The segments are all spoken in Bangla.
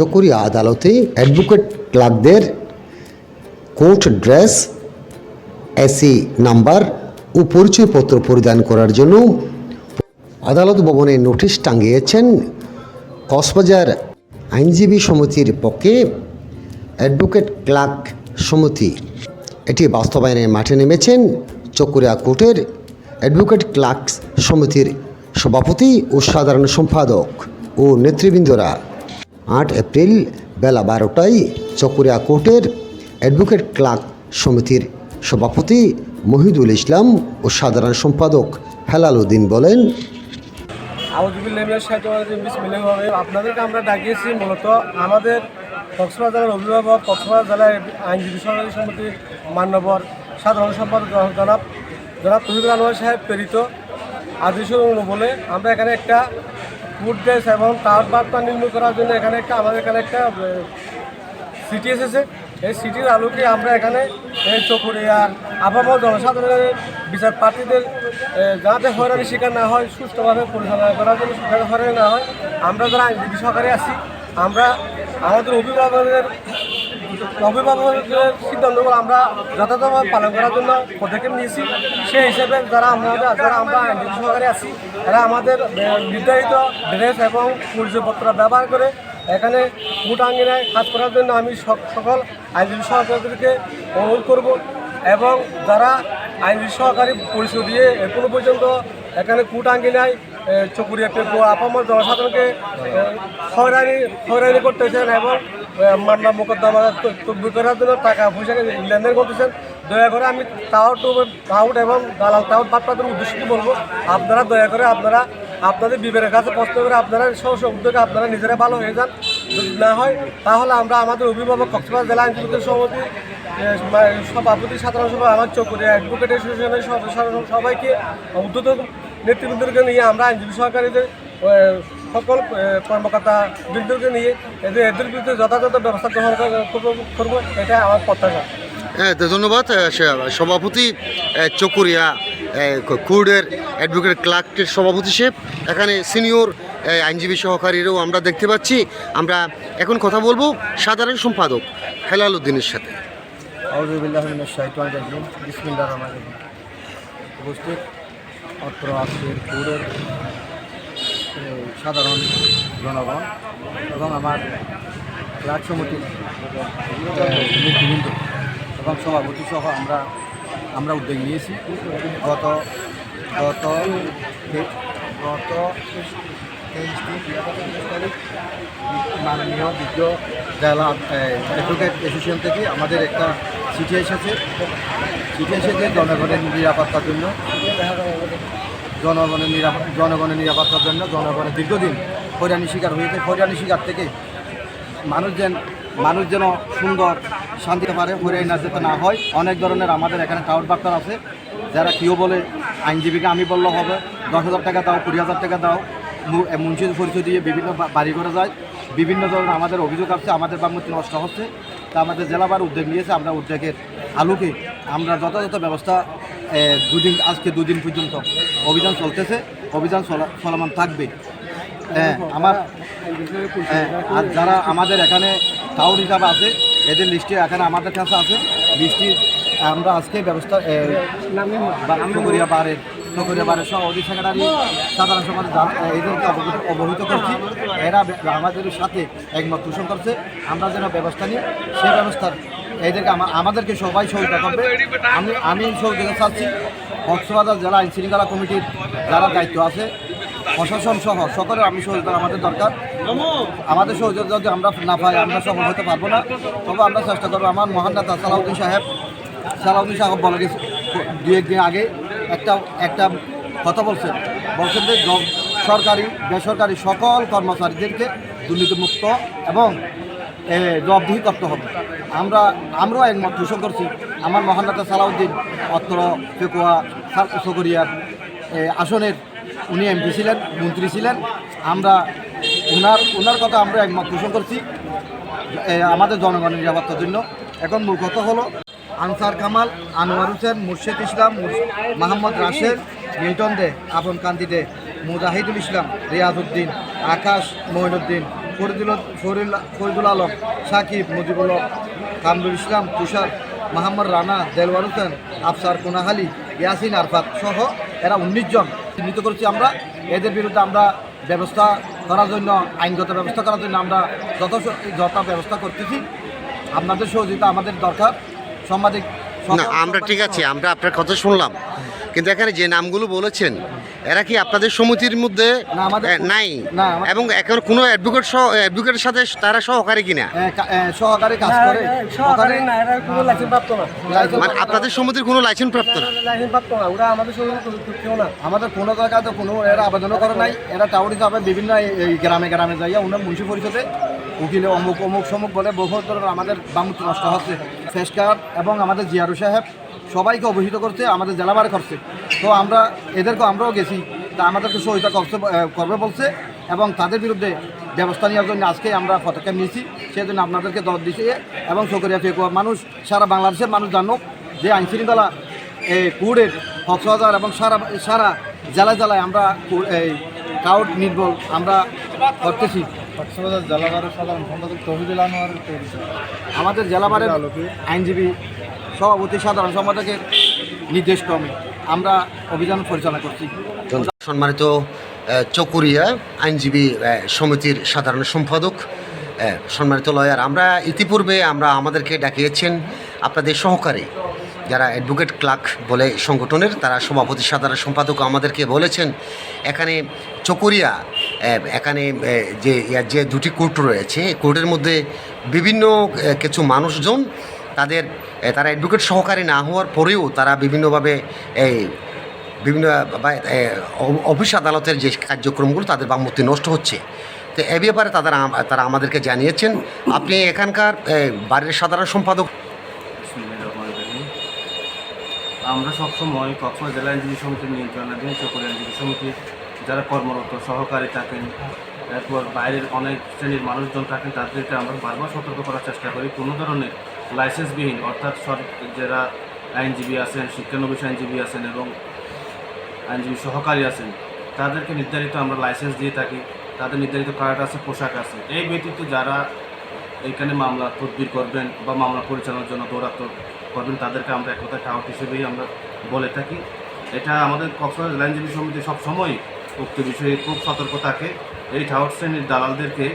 চকরিয়া আদালতে অ্যাডভোকেট ক্লার্কদের কোর্ট ড্রেস, এসি নাম্বার ও পরিচয়পত্র পরিধান করার জন্য আদালত ভবনে নোটিশ টাঙ্গিয়েছেন কক্সবাজার আইনজীবী সমিতির পক্ষে অ্যাডভোকেট ক্লার্ক সমিতি এটি বাস্তবায়নে মাঠে নেমেছেন। চকুরিয়া কোর্টের অ্যাডভোকেট ক্লার্ক সমিতির সভাপতি ও সাধারণ সম্পাদক ও নেতৃবৃন্দরা আট এপ্রিল বেলা বারোটায় চকুরিয়া কোর্টের অ্যাডভোকেট ক্লার্ক সমিতির সভাপতি মহিদুল ইসলাম ও সাধারণ সম্পাদক হেলাল উদ্দিন বলেন। আপনাদেরকে আমরা ডাকিয়েছি মূলত আমাদের কক্সবাজার জেলার অভিভাবক, কক্সবাজার জেলার আইনজীবী সরকারি সমিতির মান্যবর সাধারণ সম্পাদক জনাব জনাব তহিদুল আনোয়ার সাহেব, প্রেরিত আদেশ বলে আমরা এখানে একটা ফুড ড্রেস এবং তার বার্তা নির্মূল করার জন্য এখানে একটা আমাদের এখানে একটা সিটি এসেছে। এই সিটির আলোকে আমরা এখানে চকুরিয়ার আবহাওয়া জনসাধারণের বিচার প্রার্থীদের যাতে হয়রানি শিকার না হয়, সুষ্ঠুভাবে পরিচালনা করার জন্য শিকার হয়রানি না হয়, আমরা যারা আইনজীবী সহকারে আছি, আমরা আমাদের অভিভাবকের অভিভাবকের সিদ্ধান্তগুলো আমরা যথাযথভাবে পালন করার জন্য পদক্ষেপ নিয়েছি, সেই হিসেবে যারা আমাদের যারা আমরা আইনজীবী সহকারে আছি, তারা আমাদের নির্ধারিত ড্রেস এবং পরিচয়পত্র ব্যবহার করে এখানে ভোট আঙ্গিনায় কাজ করার জন্য আমি সক- সকল আইনজীবী সহকারীদেরকে অনুরোধ করব এবং যারা আইনজীবী সহকারী পরিচয় দিয়ে এখনও পর্যন্ত এখানে কুট আঙ্গিনায় চকুরিয়া পেপো আপামর জনসাধারণকে হয়রানি হয়রানি করতেছেন এবং মামলা মোকদ্দমা তদবির করার জন্য টাকা পয়সাকে লেনদেন করতেছেন। দয়া করে আমি টাউট টাউট এবং দালাল টাউট বাটপাদের উদ্দেশ্যে বলব, আপনারা দয়া করে আপনারা, আপনাদের বিবেকের কাছে প্রশ্ন করে আপনারা সহ উদ্যোগে আপনারা নিজেরা ভালো হয়ে যান। যদি না হয়, তাহলে আমরা আমাদের অভিভাবক কক্সবাজার জেলা আইনজীবীদের মা- সভাপতি, সাধারণ সভা আমার চকুরিয়া অ্যাডভোকেট অ্যাসোসিয়েশনের সবাইকে উদ্যত নেতৃবৃন্দকে নিয়ে আমরা আইনজীবী সহকারীদের সকল কর্মকর্তা বৃন্দকে নিয়ে এদের এদের বিরুদ্ধে যথাযথ ব্যবস্থা গ্রহণ কর- করব- এটা আমার প্রত্যাশা। হ্যাঁ ধন্যবাদ সভাপতি চকুরিয়া কুর্ডের অ্যাডভোকেট ক্লার্কের সভাপতি সাহেব। এখানে সিনিয়র আইনজীবী সহকারীরও আমরা দেখতে পাচ্ছি। আমরা এখন কথা বলব সাধারণ সম্পাদক হেলাল উদ্দিনের সাথে। উপস্থিত। অত্র আজকের পৌরের সাধারণ জনগণ এবং আমার ক্লাব সমিতির এবং সভাপতি সহ আমরা আমরা উদ্যোগ নিয়েছি। গত গত গত তেইশ তারিখ, মাননীয় বিজ্ঞ জেলা অ্যাডভোকেট অ্যাসোসিয়েশন থেকে আমাদের একটা চিঠি এসেছে। এসেছে জনগণের নিরাপত্তার জন্য জনগণের নিরাপদ জনগণের নিরাপত্তার জন্য জনগণের দীর্ঘদিন হয়রানি শিকার হয়েছে। হয়রানি শিকার থেকে মানুষ যেন মানুষ যেন সুন্দর শান্তিতে পারে হয়রানি না যেতে না হয়। অনেক ধরনের আমাদের এখানে টাউট বার্তার আছে যারা কেউ বলে আইনজীবীকে আমি বললে হবে দশ হাজার টাকা দাও কুড়ি হাজার টাকা দাও মু- এ, মুন্সির পরিচয় দিয়ে বিভিন্ন বাড়ি করে যায়। বিভিন্ন ধরনের আমাদের অভিযোগ আসছে আমাদের বামতি নষ্ট হচ্ছে। তা আমাদের জেলাবার উদ্যোগ নিয়েছে আমরা উদ্যোগের আলোকে আমরা যথাযথ ব্যবস্থা দুদিন, আজকে দুদিন পর্যন্ত অভিযান চলতেছে। অভিযান চলা- চলমান থাকবে। হ্যাঁ আমার আর যারা আমাদের এখানে টাউন হিসাবে আছে, এদের লিস্টে এখানে আমাদের কাছে আছে। লিস্টি আমরা আজকে ব্যবস্থা নগরিয়া বারের নগরিয়া বারের সহ সেক্রেটারি, সাধারণ সমাজ এদেরকে অবহিত করছি। এরা আমাদের সাথে একমত পোষণ করছে। আমরা যেন ব্যবস্থা নিই সেই ব্যবস্থার এদেরকে আমাদেরকে সবাই সহযোগিতা করবে। আমি আমি সহযোগিতা চাচ্ছি। কক্সবাজার জেলা আইন শৃঙ্খলা কমিটির যারা দায়িত্ব আছে, প্রশাসন সহ সকলের আমি সহযোগিতা আমাদের দরকার। আমাদের সহযোগিতা যদি আমরা না পাই, আমরা সফল হতে পারব না। তবে আমরা চেষ্টা করব। আমার মহান নেতা সালাউদ্দিন সাহেব সালাউদ্দিন সাহেব বলে গেছে দু একদিন আগে একটা একটা কথা বলছেন। বলছেন যে সরকারি, বেসরকারি সকল কর্মচারীদেরকে দুর্নীতিমুক্ত এবং জবাবদিহি করতে হবে। আমরা, আমরাও একমত পোষণ করছি। আমার মহান নেতা সালাউদ্দিন, অত্র পেকুয়া সকরিয়ার আসনের উনি এমপি ছিলেন, মন্ত্রী ছিলেন। আমরা ওনার ওনার কথা আমরা একমত পোষণ করছি আমাদের জনগণের নিরাপত্তার জন্য। এখন মূল কথা হলো, আনসার কামাল, আনোয়ার হোসেন, মুর্শেদ ইসলাম মোহাম্মদ রাশেদ মিল্টন দে আপন কান্তি দে, মুজাহিদুল ইসলাম রিয়াজউদ্দিন আকাশ মঈনুদ্দিন ফরিদুল ফরিদুল- ফরিদুল আলম, সাকিব, মুজিবুল হক, কামরুল ইসলাম, তুষার মোহাম্মদ রানা, দেলওয়ার হোসেন, আফসার কোনাহালি, ইয়াসিন আরফাত সহ এরা উনিশ জন চিহ্নিত করেছি আমরা। এদের বিরুদ্ধে আমরা ব্যবস্থা করার জন্য, আইনগত ব্যবস্থা করার জন্য আমরা যত যত ব্যবস্থা করতেছি। আপনাদের সহযোগিতা আমাদের দরকার। সাংবাদিক আমরা ঠিক আছে, আমরা আপনার কথা শুনলাম। কিন্তু এখানে যে নামগুলো বলেছেন এরা কি আপনাদের সমিতির মধ্যে না, আমাদের- নাই? না, এবং এখন কোনো অ্যাডভোকেট সহ অ্যাডভোকেটের সাথে তারা সহকারী কিনা? সহকারী কাজ করে। সহকারী না এরা কোনো লাইসেন্স প্রাপ্ত না। মানে আপনাদের সমিতির কোনো লাইসেন্স প্রাপ্ত না লাইসেন্স প্রাপ্ত না। ওরা আমাদের সঙ্গে কেউ না। আমাদের কোনো জায়গায় তো কোনো এরা আবেদনও করে নাই। এরা টাউন হিসাবে বিভিন্ন এই- গ্রামে গ্রামে যাইয়া ওনার মুন্সি পরিষদে উকিলে অমুক অমুক সমুক বলে বহু ধরনের আমাদের বামুত্র নষ্ট হচ্ছে। ফেসকার এবং আমাদের জিয়ারু সাহেব সবাইকে অবহিত করছে আমাদের জেলাবারে করছে তো আমরা এদেরকে আমরাও গেছি। তা আমাদেরকে সহায়তা করছে করবে বলছে এবং তাদের বিরুদ্ধে ব্যবস্থা নেওয়ার জন্য আজকে আমরা পদক্ষেপ নিয়েছি। সেজন্য আপনাদেরকে দর দিছি এবং সকরিয়া ফেকুয়া মানুষ সারা বাংলাদেশের মানুষ জানুক যে আইনশৃঙ্খলা এই কুড়ের কক্সবাজার এবং সারা সারা জেলায় জেলায় আমরা এই কাউট নির্ভর আমরা করতেছি। কক্সবাজার জেলাবারের সাধারণ সম্পাদক তহিদুল আনোয়ার আমাদের জেলাবারের আইনজীবী সভাপতি, সাধারণ সম্পাদকের নির্দেশ ক্রমে আমরা অভিযান পরিচালনা করছি। সম্মানিত চকুরিয়া আইনজীবী সমিতির সাধারণ সম্পাদক সম্মানিত লয়ার, আমরা ইতিপূর্বে আমরা আমাদেরকে ডাকিয়েছেন আপনাদের সহকারী। যারা অ্যাডভোকেট ক্লার্ক বলে সংগঠনের, তারা সভাপতি, সাধারণ সম্পাদক আমাদেরকে বলেছেন, এখানে চকুরিয়া এখানে যে যে দুটি কোর্ট রয়েছে কোর্টের মধ্যে বিভিন্ন কিছু মানুষজন তাদের তারা অ্যাডভোকেট সহকারী না হওয়ার পরেও তারা বিভিন্নভাবে এই বিভিন্ন অফিস আদালতের যে কার্যক্রমগুলো তাদের বামমূর্তি নষ্ট হচ্ছে। তো এ ব্যাপারে তাদের তারা আমাদেরকে জানিয়েছেন। আপনি এখানকার বাড়ির সাধারণ সম্পাদক। আমরা সবসময় কক্সবাজার জেলা আইনজীবী সমিতির নিয়ন্ত্রণাধীন চকুরি আইনজীবী সমিতির যারা কর্মরত সহকারী থাকেন, এরপর বাইরের অনেক শ্রেণির মানুষজন থাকেন, তাদেরকে আমরা বারবার সতর্ক করার চেষ্টা করি। কোনো ধরনের লাইসেন্সবিহীন অর্থাৎ যারা আইনজীবী আছেন, শিক্ষানবিশ আইনজীবী আছেন এবং আইনজীবী সহকারী আছেন, তাদেরকে নির্ধারিত আমরা লাইসেন্স দিয়ে থাকি। তাদের নির্ধারিত কার্ড আছে, পোশাক আছে। এই ব্যতীত যারা এখানে মামলা তদবির করবেন বা মামলা পরিচালনার জন্য দৌড়াত্ম করবেন, তাদেরকে আমরা এক কথায় টাউট হিসেবেই আমরা বলে থাকি। এটা আমাদের কক্সবাজার আইনজীবী সমিতি সবসময় উক্ত বিষয়ে খুব সতর্ক থাকে। এই ঠাউট শ্রেণির দালালদেরকে,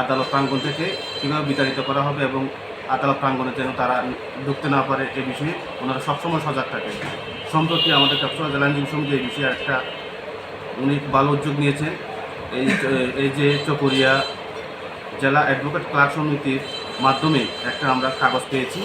আদালত প্রাঙ্গণ থেকে কীভাবে বিতাড়িত করা হবে এবং আদালত প্রাঙ্গণে যেন তারা ঢুকতে না পারে এ বিষয়ে ওনারা সবসময় সজাগ থাকেন। সম্প্রতি আমাদের কক্সবাজার জেলা আইনজীবী সমিতি এই বিষয়ে একটা উনি ভালো উদ্যোগ নিয়েছেন। এই এই যে চকরিয়া জেলা অ্যাডভোকেট ক্লার্ক সমিতির মাধ্যমে একটা আমরা কাগজ পেয়েছি।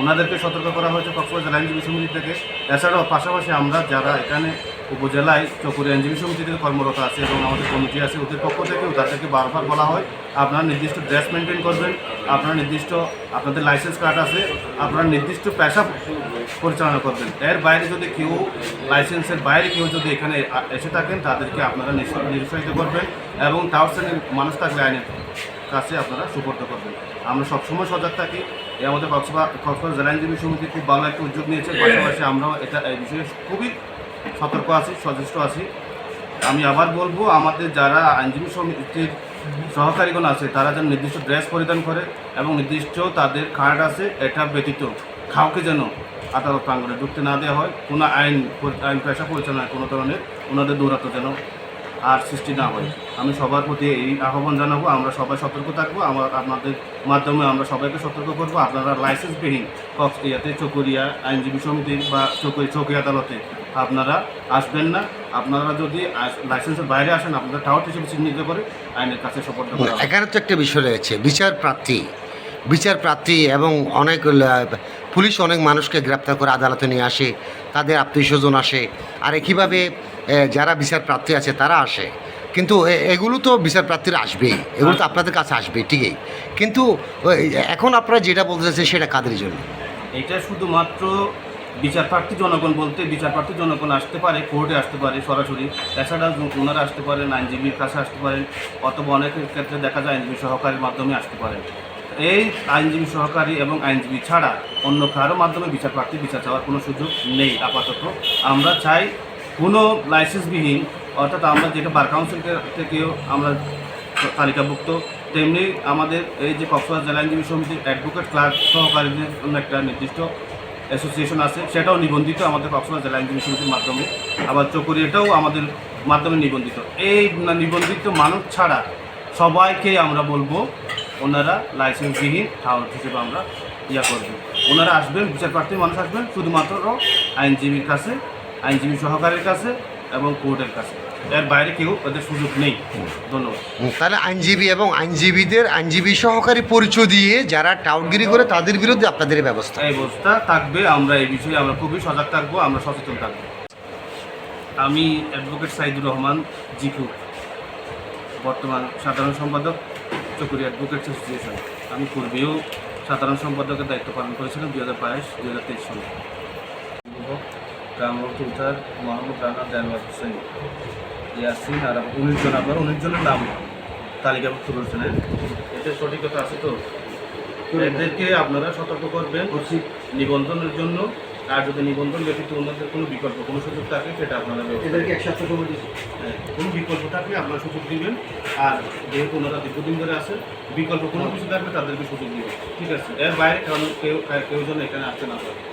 ওনাদেরকে সতর্ক করা হয়েছে কক্সবাজার আইনজীবী সমিতি থেকে। এছাড়াও পাশাপাশি আমরা যারা এখানে উপজেলায় চকুরি আইনজীবী সমিতিতে কর্মরত আছে এবং আমাদের কমিটি আছে ওদের পক্ষ থেকেও তাদেরকে বারবার বলা হয়, আপনারা নির্দিষ্ট ড্রেস মেনটেন করবেন, আপনারা নির্দিষ্ট আপনাদের লাইসেন্স কার্ড আছে, আপনারা নির্দিষ্ট পেশা পরিচালনা করবেন। এর বাইরে যদি কেউ লাইসেন্সের বাইরে কেউ যদি এখানে এসে থাকেন, তাদেরকে আপনারা নিরুৎস- নিরুৎসাহিত করবেন এবং টাওয়ার শ্রেণির মানুষ থাকলে আইনের কাছে আপনারা সুপর্দ করবেন। আমরা সবসময় সজাগ থাকি। আমাদের কক্সবাজার কক্সবাজার জেলা আইনজীবী সমিতি খুব ভালো একটা উদ্যোগ নিয়েছে। পাশাপাশি আমরাও এটা, এই বিষয়ে খুবই সতর্ক আছি, সচেষ্ট আছি। আমি আবার বলব, আমাদের যারা আইনজীবী সমিতির সহকারীগণ আছে, তারা যেন নির্দিষ্ট ড্রেস পরিধান করে এবং নির্দিষ্ট তাদের কার্ড আছে, এটা ব্যতীত খাওকে যেন আদালত প্রাঙ্গনে ঢুকতে না দেওয়া হয়। কোনো আইন আইন পেশা পরিচালনায় কোনো ধরনের ওনাদের দৌরাত্ম যেন আর সৃষ্টি না হয়। আমি সবার প্রতি এই আহ্বান জানাব, আমরা সবাই সতর্ক থাকব, আমার, আপনাদের মাধ্যমে আমরা সবাইকে সতর্ক করব। আপনারা লাইসেন্সবিহীন কক্স ইয়াতে চকুরিয়া আইনজীবী সমিতি বা চকুরি চৌকি আদালতে আপনারা আসবেন না। আপনারা যদি লাইসেন্সের বাইরে আসেন আপনারা টাওয়ার হিসেবে চিহ্নিত করে আইনের কাছে হবে। এখানে তো একটা বিষয় রয়েছে, বিচার প্রার্থী। বিচার প্রার্থী এবং অনেক পুলিশ অনেক মানুষকে গ্রেপ্তার করে আদালতে নিয়ে আসে, তাদের আত্মীয় স্বজন আসে। আর একইভাবে যারা বিচার প্রার্থী আছে তারা আসে। কিন্তু এগুলো তো বিচার প্রার্থীরা আসবেই। এগুলো তো আপনাদের কাছে আসবে ঠিকই। কিন্তু এখন আপনারা যেটা বলতেছেন সেটা কাদের জন্য? এটা শুধুমাত্র বিচারপ্রার্থী জনগণ বলতে বিচারপ্রার্থী জনগণ আসতে পারে কোর্টে আসতে পারে সরাসরি। এছাড়া ওনারা আসতে পারেন আইনজীবীর কাছে আসতে পারেন অথবা অনেকের ক্ষেত্রে দেখা যায় আইনজীবী সহকারীর মাধ্যমে আসতে পারেন। এই আইনজীবী সহকারী এবং আইনজীবী ছাড়া অন্য কারও মাধ্যমে বিচারপ্রার্থী বিচার চাওয়ার কোনো সুযোগ নেই। আপাতত আমরা চাই কোনো লাইসেন্সবিহীন, অর্থাৎ আমরা যেটা বার কাউন্সিল থেকেও আমরা তালিকাভুক্ত, তেমনি আমাদের এই যে কক্সবাজার জেলা আইনজীবী সমিতির অ্যাডভোকেট ক্লার্ক সহকারীদের জন্য একটা নির্দিষ্ট অ্যাসোসিয়েশন আছে। সেটাও নিবন্ধিত আমাদের কক্সবাজার জেলা আইনজীবী সমিতির মাধ্যমে। আবার চকরিয়াটাও আমাদের মাধ্যমে নিবন্ধিত। এই নিবন্ধিত মানুষ ছাড়া সবাইকে আমরা বলব, ওনারা লাইসেন্সবিহীন ঠাউর হিসেবে আমরা ইয়া করবেন ওনারা আসবেন বিচার প্রার্থী মানুষ আসবেন, শুধুমাত্র আইনজীবীর কাছে আইনজীবী সহকারের কাছে এবং কোর্টের কাছে। এর বাইরে কেউ ওদের সুযোগ নেই। ধন্যবাদ। তাহলে আইনজীবী এবং আইনজীবীদের আইনজীবী সহকারী পরিচয় দিয়ে যারা টাউটগিরি করে তাদের বিরুদ্ধে আপনাদের ব্যবস্থা। এই ব্যবস্থা থাকবে আমরা এই বিষয়ে আমরা খুবই সজাগ থাকব আমরা সচেতন থাকব। আমি অ্যাডভোকেট সাইদুর রহমান জিকু বর্তমান সাধারণ সম্পাদক চকুরি অ্যাডভোকেট অ্যাসোসিয়েশন। আমি পূর্বেও সাধারণ সম্পাদকের দায়িত্ব পালন করেছিলাম দু হাজার বাইশ দু হাজার তেইশ সালে। কামরুল তুলতার মোহাম্মদ রানা দেলওয়ার হোসেন ইয়াসিন আর উনিশ জন আবার উনিশ জনের নাম তালিকাভুক্ত করেছেন হ্যাঁ? এতে সঠিকতা আছে তো? এদেরকে আপনারা সতর্ক করবেন নিবন্ধনের জন্য আর যদি নিবন্ধন ব্যতীত ওনাদের কোনো বিকল্প কোনো সুযোগ থাকে সেটা আপনারা এদেরকে একসাথে সময় হ্যাঁ, কোনো বিকল্প থাকলে আপনারা সুযোগ দিবেন আর যেহেতু ওনারা দীর্ঘদিন ধরে আছে বিকল্প কোনো কিছু থাকলে তাদেরকে সুযোগ দিবেন ঠিক আছে? এর বাইরে কারণ কেউ কেউ যেন এখানে আসতে না পারে।